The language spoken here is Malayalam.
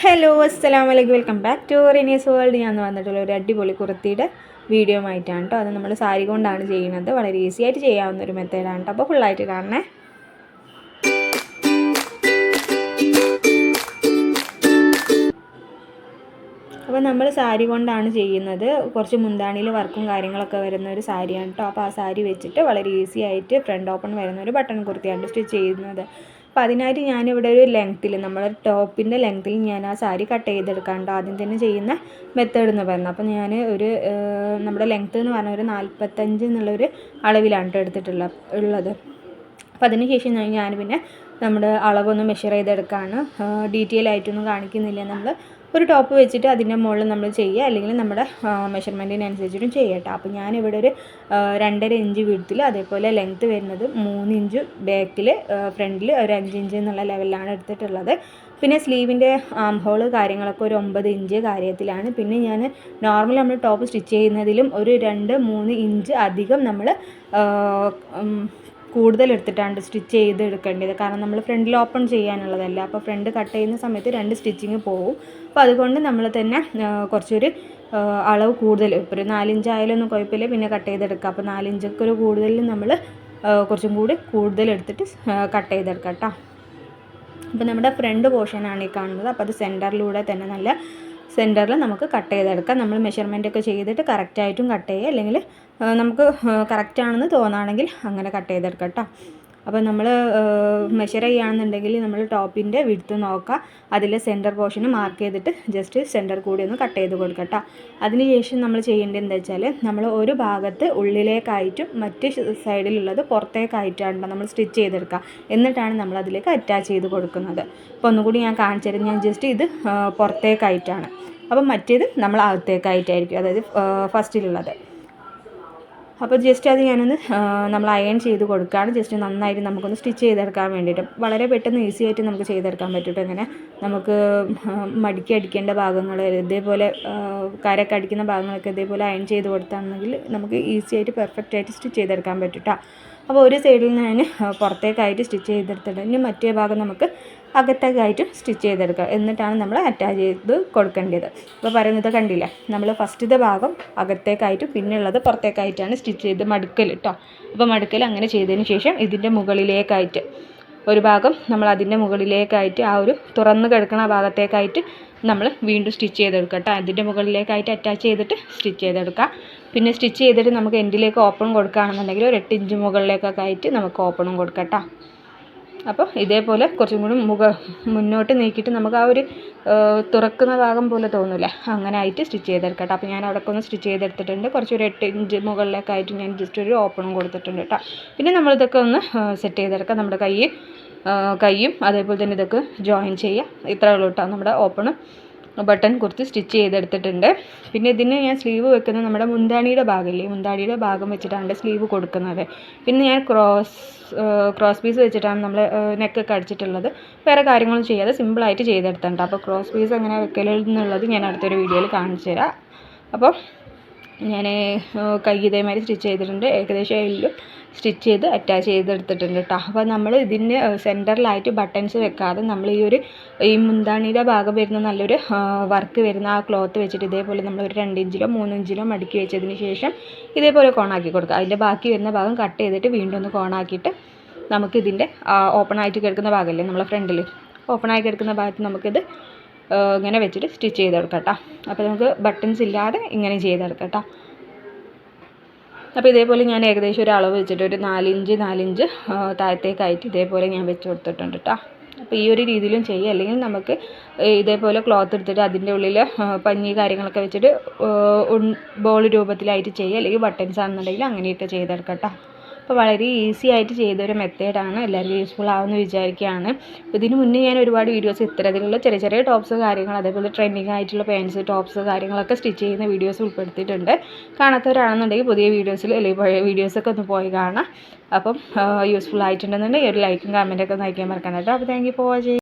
ഹലോ അസ്സലാം വലൈക്കും welcome back to Rinees world ഞാൻ വന്നിട്ടുള്ള ഒരു അടിപൊളി കുർത്തിയുടെ വീഡിയോ ആയിട്ടാണ് കേട്ടോ അത് നമ്മൾ സാരി കൊണ്ടാണ് ചെയ്യുന്നത്. വളരെ ഈസി ആയിട്ട് ചെയ്യാവുന്ന ഒരു മെത്തേഡാണ് കേട്ടോ അപ്പോൾ ഫുള്ളായിട്ട് കാണണേ. അപ്പോൾ നമ്മൾ സാരി കൊണ്ടാണ് ചെയ്യുന്നത്. കുറച്ച് മുന്താണിയിൽ വർക്കും കാര്യങ്ങളൊക്കെ വരുന്ന ഒരു സാരിയാണ് കേട്ടോ അപ്പോൾ ആ സാരി വെച്ചിട്ട് വളരെ ഈസി ആയിട്ട് ഫ്രണ്ട് ഓപ്പൺ വരുന്ന ഒരു ബട്ടൺ കുർത്തിയാണ് സ്റ്റിച്ച് ചെയ്യുന്നത്. അപ്പോൾ അതിനായിട്ട് ഞാനിവിടെ ഒരു ലെങ്ത്തിൽ നമ്മുടെ ടോപ്പിന്റെ ലെങ്ത്തിൽ ഞാൻ ആ സാരി കട്ട് ചെയ്തെടുക്കാണ്ട് ആദ്യം തന്നെ ചെയ്യുന്ന മെത്തേഡ് എന്ന് പറയുന്നത്. അപ്പോൾ ഞാൻ ഒരു നമ്മുടെ ലെങ്ത്ത് എന്ന് പറഞ്ഞ ഒരു നാൽപ്പത്തഞ്ച് എന്നുള്ളൊരു അളവിലാണ് എടുത്തിട്ടുള്ള ഉള്ളത്. അപ്പോൾ അതിന് ശേഷം ഞാൻ പിന്നെ നമ്മുടെ അളവൊന്ന് മെഷർ ചെയ്തെടുക്കുകയാണ് ഡീറ്റെയിൽ ആയിട്ടൊന്നും കാണിക്കുന്നില്ല നമ്മൾ ഒരു ടോപ്പ് വെച്ചിട്ട് അതിന്റെ മുകളിൽ നമ്മൾ ചെയ്യുക അല്ലെങ്കിൽ നമ്മുടെ മെഷർമെന്റിനനുസരിച്ചിട്ടും ചെയ്യട്ടോ. അപ്പോൾ ഞാനിവിടെ ഒരു രണ്ടര ഇഞ്ച് വീട്ടിൽ അതേപോലെ ലെങ്ത്ത് വരുന്നത് മൂന്ന് ഇഞ്ച് ബാക്കിൽ ഫ്രണ്ടിൽ ഒരു അഞ്ച് ഇഞ്ച് എന്നുള്ള ലെവലിലാണ് എടുത്തിട്ടുള്ളത്. പിന്നെ സ്ലീവിന്റെ ആം ഹോൾ കാര്യങ്ങളൊക്കെ ഒരു ഒമ്പത് ഇഞ്ച് കാര്യത്തിലാണ്. പിന്നെ ഞാൻ നോർമൽ നമ്മൾ ടോപ്പ് സ്റ്റിച്ച് ചെയ്യുന്നതിലും ഒരു രണ്ട് മൂന്ന് ഇഞ്ച് അധികം നമ്മൾ കൂടുതൽ എടുത്തിട്ടാണ് സ്റ്റിച്ച് ചെയ്ത് എടുക്കേണ്ടത് കാരണം നമ്മൾ ഫ്രണ്ടിൽ ഓപ്പൺ ചെയ്യാനുള്ളതല്ല. അപ്പോൾ ഫ്രണ്ട് കട്ട് ചെയ്യുന്ന സമയത്ത് രണ്ട് സ്റ്റിച്ചിങ് പോകും അപ്പോൾ അതുകൊണ്ട് നമ്മൾ തന്നെ കുറച്ചൊരു അളവ് കൂടുതൽ. ഇപ്പോൾ ഒരു നാലിഞ്ചായാലൊന്നും കുഴപ്പമില്ല. പിന്നെ കട്ട് ചെയ്തെടുക്കാം. അപ്പോൾ നാലിഞ്ചൊക്കെ ഒരു കൂടുതൽ നമ്മൾ കുറച്ചും കൂടി കൂടുതൽ എടുത്തിട്ട് കട്ട് ചെയ്തെടുക്കാം കേട്ടോ. അപ്പോൾ നമ്മുടെ ഫ്രണ്ട് പോർഷനാണ് ഈ കാണുന്നത്. അപ്പോൾ അത് സെന്ററിലൂടെ തന്നെ നല്ല സെന്ററിൽ നമുക്ക് കട്ട് ചെയ്തെടുക്കാം. നമ്മൾ മെഷർമെന്റ് ഒക്കെ ചെയ്തിട്ട് കറക്റ്റായിട്ടും കട്ട് ചെയ്യുക. അല്ലെങ്കിൽ നമുക്ക് കറക്റ്റാണെന്ന് തോന്നുകയാണെങ്കിൽ അങ്ങനെ കട്ട് ചെയ്തെടുക്കാം കേട്ടോ അപ്പോൾ നമ്മൾ മെഷർ ചെയ്യുകയാണെന്നുണ്ടെങ്കിൽ നമ്മൾ ടോപ്പിന്റെ വിടുത്ത് നോക്കുക അതിൽ സെന്റർ പോർഷന് മാർക്ക് ചെയ്തിട്ട് ജസ്റ്റ് സെന്റർ കൂടി ഒന്ന് കട്ട് ചെയ്ത് കൊടുക്കുക കേട്ടോ അതിനുശേഷം നമ്മൾ ചെയ്യേണ്ടത് എന്താ വെച്ചാൽ നമ്മൾ ഒരു ഭാഗത്ത് ഉള്ളിലേക്കായിട്ടും മറ്റ് സൈഡിലുള്ളത് പുറത്തേക്കായിട്ടാണ് നമ്മൾ സ്റ്റിച്ച് ചെയ്തെടുക്കുക എന്നിട്ടാണ് നമ്മൾ അതിലേക്ക് അറ്റാച്ച് ചെയ്ത് കൊടുക്കുന്നത്. അപ്പോൾ ഒന്നുകൂടി ഞാൻ കാണിച്ചു ഞാൻ ജസ്റ്റ് ഇത് പുറത്തേക്കായിട്ടാണ്. അപ്പം മറ്റേത് നമ്മൾ അകത്തേക്കായിട്ടായിരിക്കും. അതായത് ഫസ്റ്റിലുള്ളത് അപ്പോൾ ജസ്റ്റ് അത് ഞാനൊന്ന് നമ്മൾ അയൺ ചെയ്ത് കൊടുക്കുകയാണ്. ജസ്റ്റ് നന്നായിട്ട് നമുക്കൊന്ന് സ്റ്റിച്ച് ചെയ്തെടുക്കാൻ വേണ്ടിയിട്ട്. വളരെ പെട്ടെന്ന് ഈസി ആയിട്ട് നമുക്ക് ചെയ്തെടുക്കാൻ പറ്റും അങ്ങനെ നമുക്ക് മടിക്കി അടിക്കേണ്ട ഭാഗങ്ങൾ ഇതേപോലെ കരക്ക് അടിക്കുന്ന ഭാഗങ്ങളൊക്കെ ഇതേപോലെ അയൺ ചെയ്ത് കൊടുത്താണെങ്കിൽ നമുക്ക് ഈസി ആയിട്ട് പെർഫെക്റ്റ് ആയിട്ട് സ്റ്റിച്ച് ചെയ്തെടുക്കാൻ പറ്റും അപ്പോൾ ഒരു സൈഡിൽ ഞാൻ പുറത്തേക്കായിട്ട് സ്റ്റിച്ച് ചെയ്തെടുത്തിട്ട് ഇനി മറ്റേ ഭാഗം നമുക്ക് അകത്തേക്കായിട്ട് സ്റ്റിച്ച് ചെയ്തെടുക്കുക. എന്നിട്ടാണ് നമ്മൾ അറ്റാച്ച് ചെയ്ത് കൊടുക്കേണ്ടത്. അപ്പോൾ പറയുന്നത് കണ്ടില്ല? നമ്മൾ ഫസ്റ്റത്തെ ഭാഗം അകത്തേക്കായിട്ട് പിന്നെയുള്ളത് പുറത്തേക്കായിട്ടാണ് സ്റ്റിച്ച് ചെയ്ത് മടുക്കൽ കേട്ടോ അപ്പോൾ മടുക്കൽ അങ്ങനെ ചെയ്തതിന് ശേഷം ഇതിന്റെ മുകളിലേക്കായിട്ട് ഒരു ഭാഗം നമ്മൾ അതിന്റെ മുകളിലേക്കായിട്ട് ആ ഒരു തുറന്ന് കിടക്കുന്ന ഭാഗത്തേക്കായിട്ട് നമ്മൾ വീണ്ടും സ്റ്റിച്ച് ചെയ്തെടുക്കുക കേട്ടോ അതിന്റെ മുകളിലേക്കായിട്ട് അറ്റാച്ച് ചെയ്തിട്ട് സ്റ്റിച്ച് ചെയ്തെടുക്കുക. പിന്നെ സ്റ്റിച്ച് ചെയ്തിട്ട് നമുക്ക് എൻഡിലേക്ക് ഓപ്പൺ കൊടുക്കുകയാണെന്നുണ്ടെങ്കിൽ ഒരു എട്ട് ഇഞ്ച് മുകളിലേക്കൊക്കെ ആയിട്ട് നമുക്ക് ഓപ്പണും കൊടുക്കാം കേട്ടോ അപ്പോൾ ഇതേപോലെ കുറച്ചും കൂടി മുഖ മുന്നോട്ട് നീക്കിയിട്ട് നമുക്ക് ആ ഒരു തുറക്കുന്ന ഭാഗം പോലെ തോന്നില്ല അങ്ങനെ ആയിട്ട് സ്റ്റിച്ച് ചെയ്തെടുക്കാം അപ്പോൾ ഞാൻ അവിടെ ഒന്ന് സ്റ്റിച്ച് ചെയ്തെടുത്തിട്ടുണ്ട്. കുറച്ചൊരു എട്ട് ഇഞ്ച് മുകളിലേക്കായിട്ട് ഞാൻ ജസ്റ്റ് ഒരു ഓപ്പണും കൊടുത്തിട്ടുണ്ട് കേട്ടോ. പിന്നെ നമ്മളിതൊക്കെ ഒന്ന് സെറ്റ് ചെയ്തെടുക്കാം. നമ്മുടെ കൈ കൈയും അതേപോലെ തന്നെ ഇതൊക്കെ ജോയിൻ ചെയ്യുക. ഇത്രയുള്ളൂ കേട്ടോ നമ്മുടെ ഓപ്പൺ ബട്ടൺ കുർത്തി സ്റ്റിച്ച് ചെയ്തെടുത്തിട്ടുണ്ട്. പിന്നെ ഇതിന് ഞാൻ സ്ലീവ് വെക്കുന്നത് നമ്മുടെ മുന്താണിയുടെ ഭാഗമില്ലേ മുന്താണിയുടെ ഭാഗം വെച്ചിട്ടാണ് സ്ലീവ് കൊടുക്കുന്നത്. പിന്നെ ഞാൻ ക്രോസ് ക്രോസ് പീസ് വെച്ചിട്ടാണ് നമ്മൾ നെക്കൊക്കെ അടിച്ചിട്ടുള്ളത്. വേറെ കാര്യങ്ങളൊന്നും ചെയ്യാതെ സിമ്പിളായിട്ട് ചെയ്തെടുത്തിട്ടുണ്ട്. അപ്പോൾ ക്രോസ് പീസ് എങ്ങനെ വെക്കലെന്നുള്ളത് ഞാൻ അടുത്തൊരു വീഡിയോയിൽ കാണിച്ചു തരാം അപ്പോൾ ഞാൻ കൈ ഇതേമാതിരി സ്റ്റിച്ച് ചെയ്തിട്ടുണ്ട്. ഏകദേശം എല്ലാം സ്റ്റിച്ച് ചെയ്ത് അറ്റാച്ച് ചെയ്തെടുത്തിട്ടുണ്ട് കേട്ടോ അപ്പോൾ നമ്മൾ ഇതിന്റെ സെന്ററിലായിട്ട് ബട്ടൺസ് വെക്കാതെ നമ്മൾ ഈ ഒരു ഈ മുന്താണിയുടെ ഭാഗം വരുന്ന നല്ലൊരു വർക്ക് വരുന്ന ആ ക്ലോത്ത് വെച്ചിട്ട് ഇതേപോലെ നമ്മൾ ഒരു രണ്ട് ഇഞ്ചിലോ മൂന്ന് ഇഞ്ചിലോ മടക്കി വെച്ചതിന് ശേഷം ഇതേപോലെ കോണാക്കി കൊടുക്കുക. അതിന്റെ ബാക്കി വരുന്ന ഭാഗം കട്ട് ചെയ്തിട്ട് വീണ്ടും ഒന്ന് കോണാക്കിയിട്ട് നമുക്കിതിന്റെ ഓപ്പൺ ആയിട്ട് കിടക്കുന്ന ഭാഗമല്ലേ നമ്മളെ ഫ്രണ്ടിൽ ഓപ്പൺ ആയി കിടക്കുന്ന ഭാഗത്ത് നമുക്കിത് ഇങ്ങനെ വെച്ചിട്ട് സ്റ്റിച്ച് ചെയ്തെടുക്കാം കേട്ടോ അപ്പോൾ നമുക്ക് ബട്ടൺസ് ഇല്ലാതെ ഇങ്ങനെ ചെയ്തെടുക്കാം കേട്ടോ അപ്പോൾ ഇതേപോലെ ഞാൻ ഏകദേശം ഒരു അളവ് വെച്ചിട്ട് ഒരു നാലിഞ്ച് നാലിഞ്ച് താഴത്തേക്കായിട്ട് ഇതേപോലെ ഞാൻ വെച്ച് കൊടുത്തിട്ടുണ്ട് കേട്ടോ അപ്പോൾ ഈ ഒരു രീതിയിലും ചെയ്യുക അല്ലെങ്കിൽ നമുക്ക് ഇതേപോലെ ക്ലോത്ത് എടുത്തിട്ട് അതിന്റെ ഉള്ളിൽ പഞ്ഞി കാര്യങ്ങളൊക്കെ വെച്ചിട്ട് ബോൾ രൂപത്തിലായിട്ട് ചെയ്യുക അല്ലെങ്കിൽ ബട്ടൺസ് ആണെന്നുണ്ടെങ്കിൽ അങ്ങനെയൊക്കെ ചെയ്തെടുക്കാം കേട്ടോ അപ്പോൾ വളരെ ഈസി ആയിട്ട് ചെയ്തൊരു മെത്തേഡാണ് എല്ലാവർക്കും യൂസ്ഫുൾ ആവുമെന്ന് വിചാരിക്കുകയാണ്. ഇതിന് മുന്നേ ഞാൻ ഒരുപാട് വീഡിയോസ് ഇത്തരത്തിലുള്ള ചെറിയ ചെറിയ ടോപ്സ് കാര്യങ്ങൾ അതേപോലെ ട്രെൻഡിങ് ആയിട്ടുള്ള പാൻസ് ടോപ്സ് കാര്യങ്ങളൊക്കെ സ്റ്റിച്ച് ചെയ്യുന്ന വീഡിയോസ് ഉൾപ്പെടുത്തിയിട്ടുണ്ട്. കാണാത്തവരാണെന്നുണ്ടെങ്കിൽ പുതിയ വീഡിയോസിൽ അല്ലെങ്കിൽ പഴയ വീഡിയോസൊക്കെ ഒന്ന് പോയി കാണാം. അപ്പം യൂസ്ഫുൾ ആയിട്ടുണ്ടെന്നുണ്ടെങ്കിൽ ഒരു ലൈക്കും കമന്റൊക്കെ ഒന്ന് അയക്കാൻ കേട്ടോ. അപ്പോൾ താങ്ക് യു ഫോർ വാച്ചിങ്